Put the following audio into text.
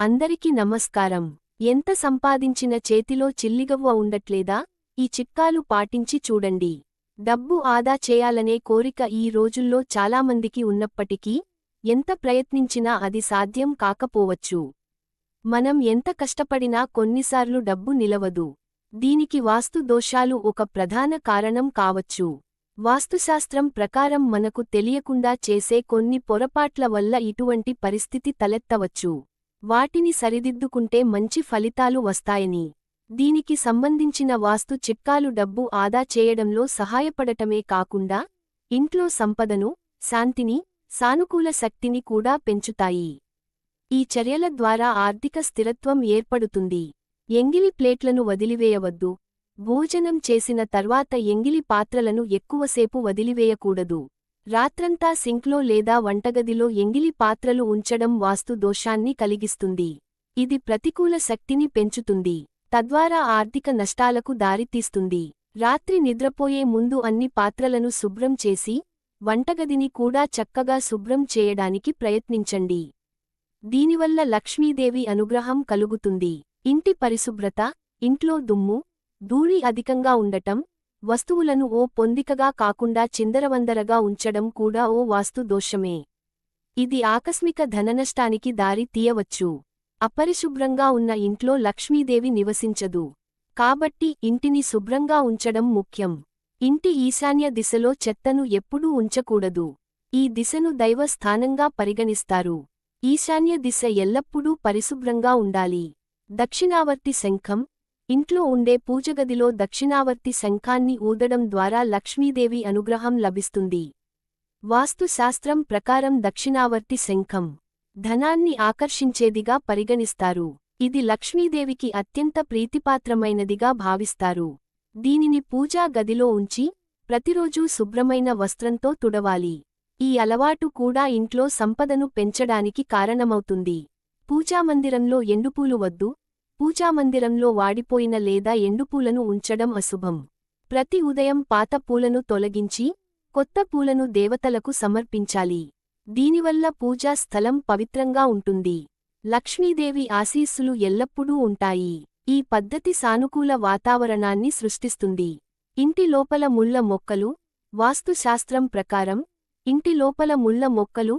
అందరికీ నమస్కారం. ఎంత సంపాదించిన చేతిలో చిల్లిగవ్వ ఉండట్లేదా? ఈ చిట్కాలు పాటించి చూడండి. డబ్బు ఆదా చేయాలనే కోరిక ఈ రోజుల్లో చాలామందికి ఉన్నప్పటికీ ఎంత ప్రయత్నించినా అది సాధ్యం కాకపోవచ్చు. మనం ఎంత కష్టపడినా కొన్నిసార్లు డబ్బు నిలవదు. దీనికి వాస్తు దోషాలు ఒక ప్రధాన కారణం కావచ్చు. వాస్తుశాస్త్రం ప్రకారం మనకు తెలియకుండా చేసే కొన్ని పొరపాట్ల వల్ల ఇటువంటి పరిస్థితి తలెత్తవచ్చు. వాటిని సరిదిద్దుకుంటే మంచి ఫలితాలు వస్తాయని. దీనికి సంబంధించిన వాస్తు చిట్కాలు డబ్బు ఆదా చేయడంలో సహాయపడటమే కాకుండా ఇంట్లో సంపదను శాంతిని సానుకూల శక్తిని కూడా పెంచుతాయి. ఈ చర్యల ద్వారా ఆర్థిక స్థిరత్వం ఏర్పడుతుంది. ఎంగిలి ప్లేట్లను వదిలివేయవద్దు. భోజనం చేసిన తర్వాత ఎంగిలి పాత్రలను ఎక్కువసేపు వదిలివేయకూడదు. రాత్రంతా సింక్లో లేదా వంటగదిలో ఎంగిలి పాత్రలు ఉంచడం వాస్తు దోషాన్ని కలిగిస్తుంది. ఇది ప్రతికూల శక్తిని పెంచుతుంది. తద్వారా ఆర్థిక నష్టాలకు దారితీస్తుంది రాత్రి నిద్రపోయే ముందు అన్ని పాత్రలను శుభ్రం చేసి వంటగదిని కూడా చక్కగా శుభ్రం చేయడానికి ప్రయత్నించండి. దీనివల్ల లక్ష్మీదేవి అనుగ్రహం కలుగుతుంది. ఇంటి పరిశుభ్రత ఇంట్లో దుమ్ము ధూళి అధికంగా ఉండటం వస్తువులను ఓ పొందికగా కాకుండా చిందరవందరగా ఉంచడం కూడా ఓ వాస్తు దోషమే. ఇది ఆకస్మిక ధననష్టానికి దారి తీయవచ్చు. అపరిశుభ్రంగా ఉన్న ఇంట్లో లక్ష్మీదేవి నివసించదు. కాబట్టి ఇంటిని శుభ్రంగా ఉంచడం ముఖ్యం. ఇంటి ఈశాన్య దిశలో చెత్తను ఎప్పుడూ ఉంచకూడదు. ఈ దిశను దైవ స్థానంగా పరిగణిస్తారు. ఈశాన్య దిశ ఎల్లప్పుడూ పరిశుభ్రంగా ఉండాలి. దక్షిణావర్తి శంఖం ఇంట్లో ఉండే పూజగదిలో దక్షిణావర్తి శంఖాన్ని ఊదడం ద్వారా లక్ష్మీదేవి అనుగ్రహం లభిస్తుంది. వాస్తుశాస్త్రం ప్రకారం దక్షిణావర్తి శంఖం ధనాన్ని ఆకర్షించేదిగా పరిగణిస్తారు. ఇది లక్ష్మీదేవికి అత్యంత ప్రీతిపాత్రమైనదిగా భావిస్తారు. దీనిని పూజా గదిలో ఉంచి ప్రతిరోజూ శుభ్రమైన వస్త్రంతో తుడవాలి. ఈ అలవాటు కూడా ఇంట్లో సంపదను పెంచడానికి కారణమవుతుంది. పూజామందిరంలో ఎండుపూలు వద్దు పూజామందిరంలో వాడిపోయిన లేదా ఎండుపూలను ఉంచడం అశుభం. ప్రతి ఉదయం పాత పూలను తొలగించి కొత్త పూలను దేవతలకు సమర్పించాలి. దీనివల్ల పూజా స్థలం పవిత్రంగా ఉంటుంది. లక్ష్మీదేవి ఆశీస్సులు ఎల్లప్పుడూ ఉంటాయి. ఈ పద్ధతి సానుకూల వాతావరణాన్ని సృష్టిస్తుంది. ఇంటి లోపల ముళ్ళ మొక్కలు వాస్తుశాస్త్రం ప్రకారం ఇంటి లోపల ముళ్ళ మొక్కలు